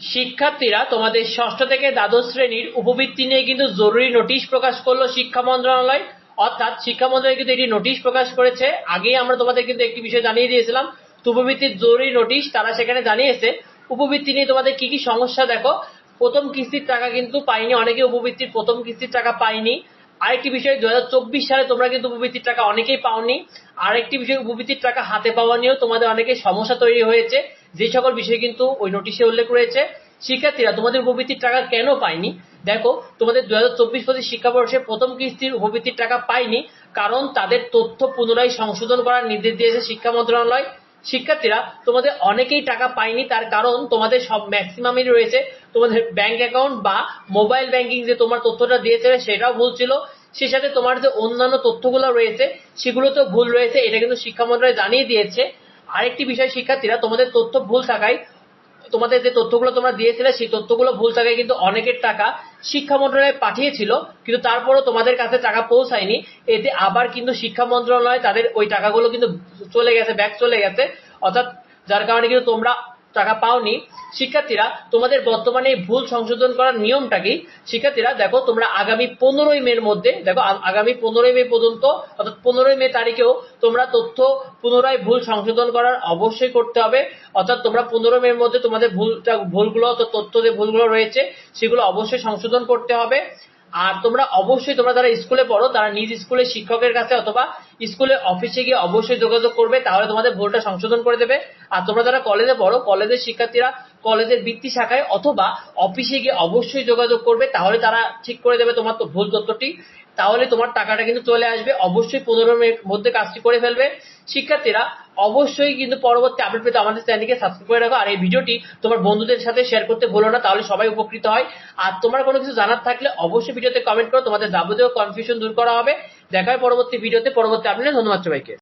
শিক্ষার্থীরা তোমাদের ষষ্ঠ থেকে দ্বাদশ শ্রেণির উপবৃত্তি নিয়ে কিন্তু জরুরি নোটিশ প্রকাশ করল শিক্ষা মন্ত্রণালয়। অর্থাৎ শিক্ষা মন্ত্রণালয় কিন্তু একটি নোটিশ প্রকাশ করেছে। আগেই আমরা তোমাদের কিন্তু একটি বিষয় জানিয়ে দিয়েছিলাম, উপবৃত্তির জরুরি নোটিশ তারা সেখানে জানিয়েছে। উপবৃত্তি নিয়ে তোমাদের কি কি সমস্যা দেখো, প্রথম কিস্তির টাকা কিন্তু পাইনি, অনেকে উপবৃত্তির প্রথম কিস্তির টাকা পাইনি আরেকটি বিষয় দু হাজার চব্বিশ সালে তোমরা কিন্তু উপবৃত্তির টাকা অনেকেই পাওনি। আরেকটি বিষয়, উপবৃত্তির টাকা হাতে পাওয়া নিয়েও তোমাদের অনেকের সমস্যা তৈরি হয়েছে। যে সকল বিষয় কিন্তু ওই নোটিশে উল্লেখ রয়েছে, শিক্ষার্থীরা তোমাদের উপবৃত্তির টাকা কেন পায়নি? দেখো, তোমাদের দু হাজার চব্বিশ শিক্ষাবর্ষে প্রথম কিস্তির উপবৃত্তির টাকা পায়নি কারণ তাদের তথ্য পুনরায় সংশোধন করার নির্দেশ দিয়েছে শিক্ষা মন্ত্রণালয়। শিক্ষার্থীরা তোমাদের অনেকেই টাকা পায়নি, তার কারণ তোমাদের সব ম্যাক্সিমামই রয়েছে। তোমাদের ব্যাংক অ্যাকাউন্ট বা মোবাইল ব্যাংকিং যে তোমার তথ্যটা দিয়েছে সেটাও ভুল ছিল। সেই সাথে তোমার যে অন্যান্য তথ্যগুলো রয়েছে সেগুলো তো ভুল রয়েছে, এটা কিন্তু শিক্ষা মন্ত্রণালয় জানিয়ে দিয়েছে। আরেকটি বিষয়, শিক্ষার্থীরা, তোমাদের তথ্য ভুল থাকায়, তোমাদের যে তথ্যগুলো তোমরা দিয়েছিলে, সেই তথ্যগুলো ভুল থাকায় কিন্তু অনেকের টাকা শিক্ষা মন্ত্রণালয় পাঠিয়েছিল, কিন্তু তারপরও তোমাদের কাছে টাকা পৌঁছায়নি। এতে আবার কিন্তু শিক্ষা মন্ত্রণালয় তাদের ওই টাকাগুলো কিন্তু চলে গেছে, ব্যাক চলে গেছে। অর্থাৎ যার কারণে কিন্তু তোমরা টাকা পাওনি, শিক্ষার্থীরা, তোমাদের বর্তমানে এই ভুল সংশোধন করার নিয়মটা কি? শিক্ষার্থীরা, দেখো, তোমরা আগামী পনেরোই মের মধ্যে, দেখো আগামী পনেরোই মে পর্যন্ত, অর্থাৎ পনেরোই মে তারিখেও তোমরা তথ্য পুনরায় ভুল সংশোধন করার অবশ্যই করতে হবে। অর্থাৎ তোমরা পনেরো মের মধ্যে তোমাদের ভুলটা, ভুলগুলো তথ্য যে ভুলগুলো রয়েছে, সেগুলো অবশ্যই সংশোধন করতে হবে। আর তোমরা অবশ্যই, তোমরা যারা স্কুলে পড়ো, তারা নিজ স্কুলে শিক্ষকের কাছে অথবা স্কুলে অফিসে গিয়ে অবশ্যই যোগাযোগ করবে, তাহলে তোমাদের ভুলটা সংশোধন করে দেবে। আর তোমরা যারা কলেজে পড়ো, কলেজের শিক্ষার্থীরা কলেজের বৃত্তি শাখায় অথবা অফিসে গিয়ে অবশ্যই যোগাযোগ করবে, তাহলে তারা ঠিক করে দেবে তোমার তো ভুল তথ্যটি। তাহলে তোমার টাকাটা কিন্তু চলে আসবে, অবশ্যই পনেরো মিনিট মধ্যে কাজটি করে ফেলবে। শিক্ষার্থীরা অবশ্যই কিন্তু পরবর্তী আপডেট পেতে আমাদের চ্যানেলকে সাবস্ক্রাইব করে রাখো। আর এই ভিডিওটি তোমার বন্ধুদের সাথে শেয়ার করতে ভুলো না, তাহলে সবাই উপকৃত হয়। আর তোমার কোনো কিছু জানার থাকলে অবশ্যই ভিডিওতে কমেন্ট করো, তোমাদের যাবতীয় কনফিউশন দূর করা হবে। দেখা হয় পরবর্তী ভিডিওতে, পরবর্তী আপডেটে ধন্যবাদ সবাইকে।